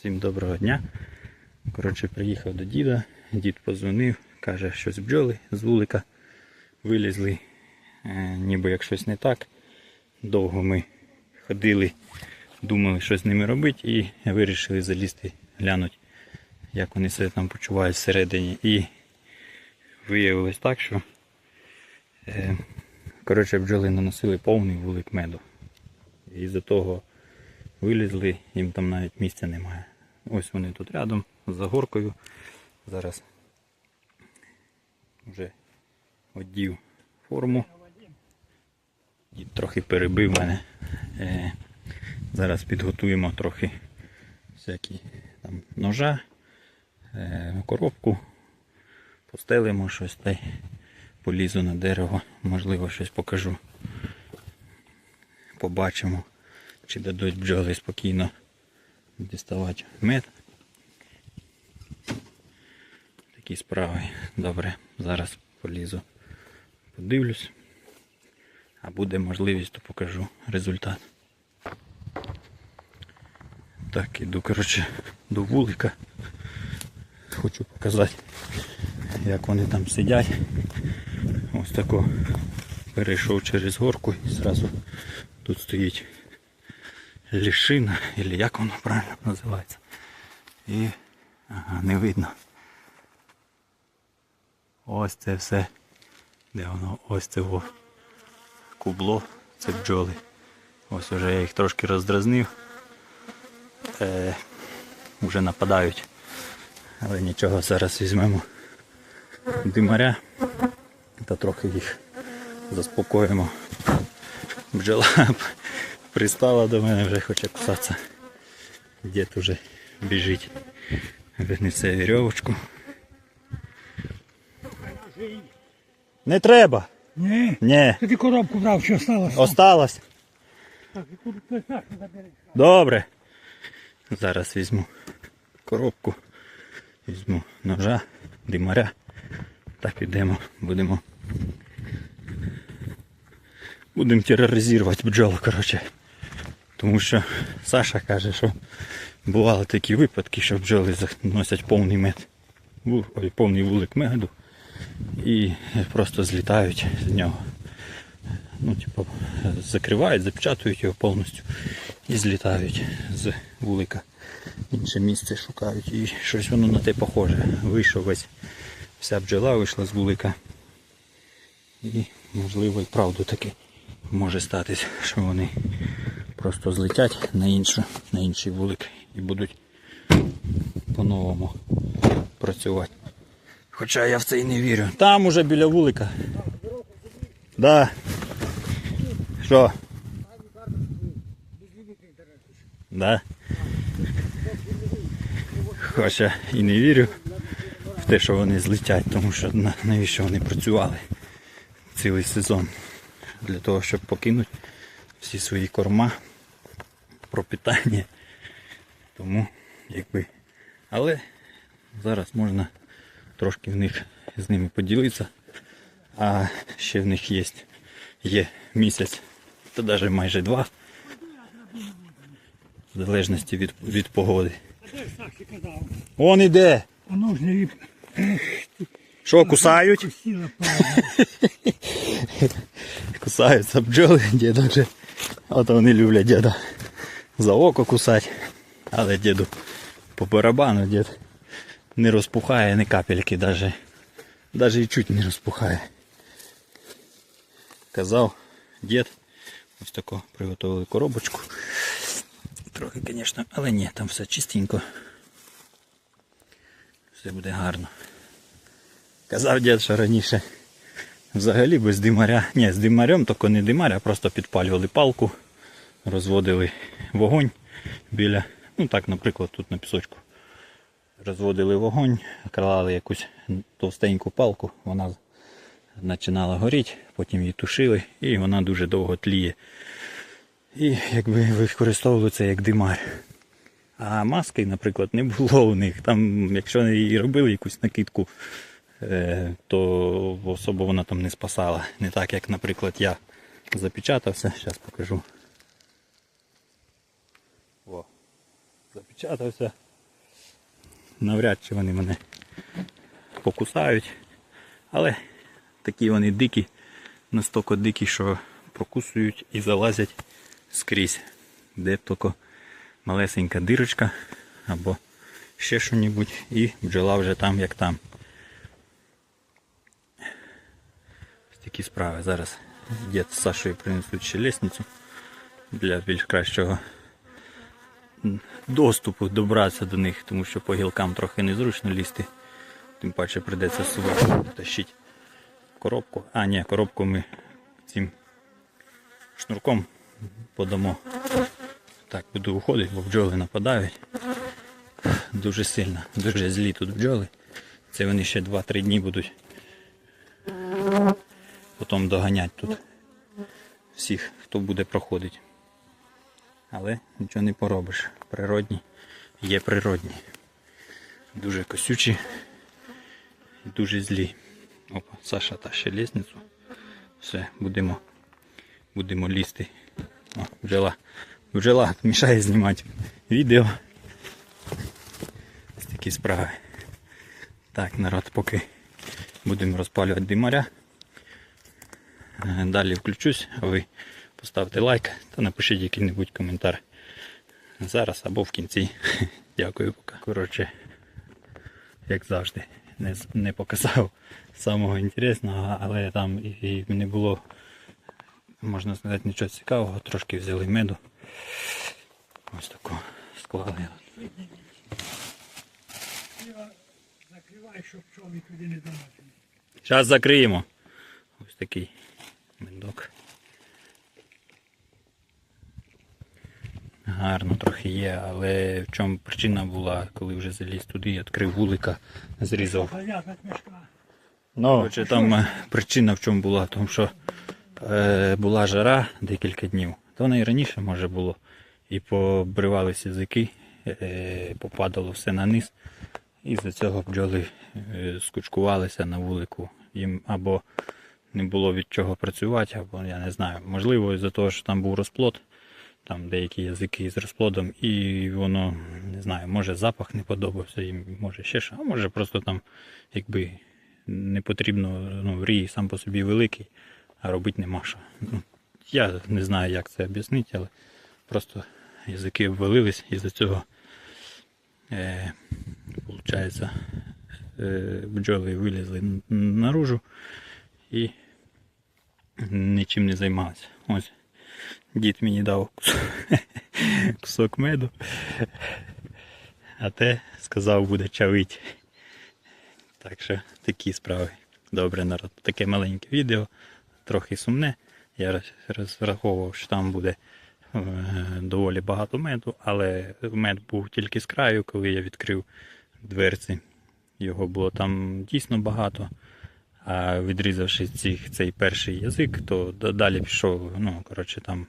Всім доброго дня. Коротше, приїхав до діда, дід позвонив, каже, щось бджоли з вулика вилізли, е, ніби як щось не так. Довго ми ходили, думали, що з ними робити, і вирішили залізти, глянути, як вони себе там почувають всередині. І виявилось так, що е, коротше, бджоли наносили повний вулик меду. І з-за того вилізли, їм там навіть місця немає. Ось вони тут рядом за горкою. Зараз вже одів форму. І трохи перебив мене. Е, зараз підготуємо трохи всякі там ножа, е, коробку, постелимо щось та й полізу на дерево, можливо щось покажу. Побачимо, чи дадуть бджоли спокійно діставати мед. Такі справи. Добре, зараз полізу, подивлюсь. А буде можливість, то покажу результат. Так, іду, коротше, до вулика. Хочу показати, як вони там сидять. Ось тако перейшов через горку і зразу тут стоїть лішина, або як воно правильно називається. І ага, не видно. Ось це все. Де воно? Ось це кубло, це бджоли. Ось вже я їх трошки роздразнив. Е, вже нападають. Але нічого, зараз візьмемо димаря та трохи їх заспокоїмо. Бджола пристала до мене, вже хоче кусатися. Дід уже біжить. Винесе вірьовочку. Не треба! Ні, Ні, ти коробку брав, що осталось. Так, так забереш. Добре. Зараз візьму коробку, візьму ножа, димаря та підемо, будемо. Будемо тероризувати бджолу, коротше. Тому що Саша каже, що бували такі випадки, що бджоли заносять повний мед, ой, повний вулик меду і просто злітають з нього ну, типу, закривають, запечатують його повністю і злітають з вулика. Інше місце шукають. І щось воно на те похоже. Вийшов весь, вся бджола вийшла з вулика. І можливо і правду таки може статись, що вони просто злетять на іншу, на інший вулик і будуть по-новому працювати. Хоча я в це і не вірю. Там уже біля вулика. Да. Що? Да. Хоча і не вірю в те, що вони злетять, тому що навіщо вони працювали цілий сезон. Для того, щоб покинути всі свої корма, пропитання. Тому якби. Але зараз можна трошки в них з ними поділитися. А ще в них є, є місяць, та навіть майже два. В залежності від, від погоди. Он іде. Що, кусають? Кусаються бджоли, діда вже. От вони люблять діда за око кусати. Але діду по барабану дід не розпухає ні капельки, навіть, навіть і чуть не розпухає. Казав дід. Ось таку приготували коробочку. Трохи, звісно, але ні, там все чистенько. Все буде гарно. Казав дід, що раніше взагалі без димаря. Ні, з димарем, тільки не димаря, просто підпалювали палку, розводили вогонь біля, ну так, наприклад, тут на пісочку. Розводили вогонь, клали якусь товстеньку палку, вона починала горіти, потім її тушили і вона дуже довго тліє. І якби використовували це як димар. А маски, наприклад, не було у них. Там, якщо і робили якусь накидку, е, то особо вона там не спасала. Не так, як, наприклад, я запечатався. Зараз покажу. Запечатався. навряд чи вони мене покусають. Але такі вони дикі, настільки дикі, що прокусують і залазять скрізь. Де б тільки малесенька дирочка або ще що-небудь, і бджола вже там, як там. Ось такі справи. Зараз дід з Сашою принесуть ще лісницю для більш кращого доступу добратися до них, тому що по гілкам трохи незручно лізти. Тим паче прийдеться з собою тащити коробку. А, ні, коробку ми цим шнурком подамо. Так, буду виходити, бо бджоли нападають. Дуже сильно, дуже злі тут бджоли. Це вони ще 2-3 дні будуть. Потім доганять тут всіх, хто буде проходити. Але нічого не поробиш. Природні є природні. Дуже косючі і дуже злі. Опа, Саша та ще лісницю. Все, будемо, будемо лізти. О, бджола. Бджола мішає знімати відео. Ось такі справи. Так, народ, поки будемо розпалювати димаря. Е, Далі включусь, а ви поставте лайк та напишіть який-небудь коментар. Зараз або в кінці. Дякую поки. Коротше, як завжди, не, не показав самого інтересного, але там і, і не було, можна сказати, нічого цікавого. Трошки взяли меду. Ось таку склали. Я закриваю, щоб пчоли туди не домачили. Зараз закриємо. Ось такий медок. Гарно трохи є, але в чому причина була, коли вже заліз туди, відкрив вулика, зрізав. Ну, Коротше, там причина в чому була, тому що е, була жара декілька днів. То вона і раніше може було. І побривалися язики, е, попадало все на низ. І з-за цього бджоли е, скучкувалися на вулику. Їм або не було від чого працювати, або я не знаю. Можливо, із-за того, що там був розплод, там деякі язики з розплодом, і воно, не знаю, може запах не подобався їм, може ще що, а може просто там, якби не потрібно, ну, рій сам по собі великий, а робити нема що. Ну, я не знаю, як це об'яснити, але просто язики обвалились і з цього е, получається, е, бджоли вилізли наружу і нічим не займалися. Ось дід мені дав кусок, меду, а те сказав буде чавить. Так що такі справи. Добре, народ. Таке маленьке відео, трохи сумне. Я розраховував, що там буде е, доволі багато меду, але мед був тільки з краю, коли я відкрив дверці. Його було там дійсно багато. А відрізавши цих, цей перший язик, то далі пішов, ну, коротше, там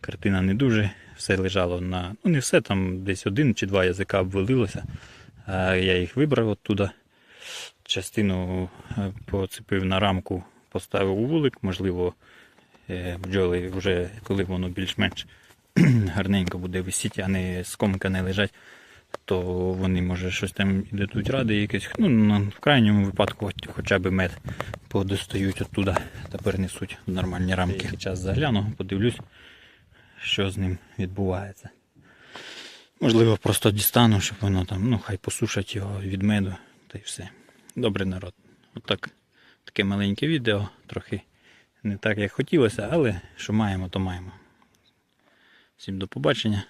картина не дуже, все лежало на. Ну, не все, там десь один чи два язика обвалилося. Я їх вибрав оттуда. Частину е, поцепив на рамку, поставив у вулик, можливо, е, бджоли вже коли воно більш-менш гарненько буде висіти, а не скомкане лежать, то вони, може, щось там дадуть ради якесь. Ну, в крайньому випадку хоча б мед подостають оттуда та перенесуть в нормальні рамки. Зараз загляну, подивлюсь, що з ним відбувається. Можливо, просто дістану, щоб воно там, ну, хай посушать його від меду, та й все. Добрий народ. Отак, таке маленьке відео, трохи не так, як хотілося, але що маємо, то маємо. Всім до побачення.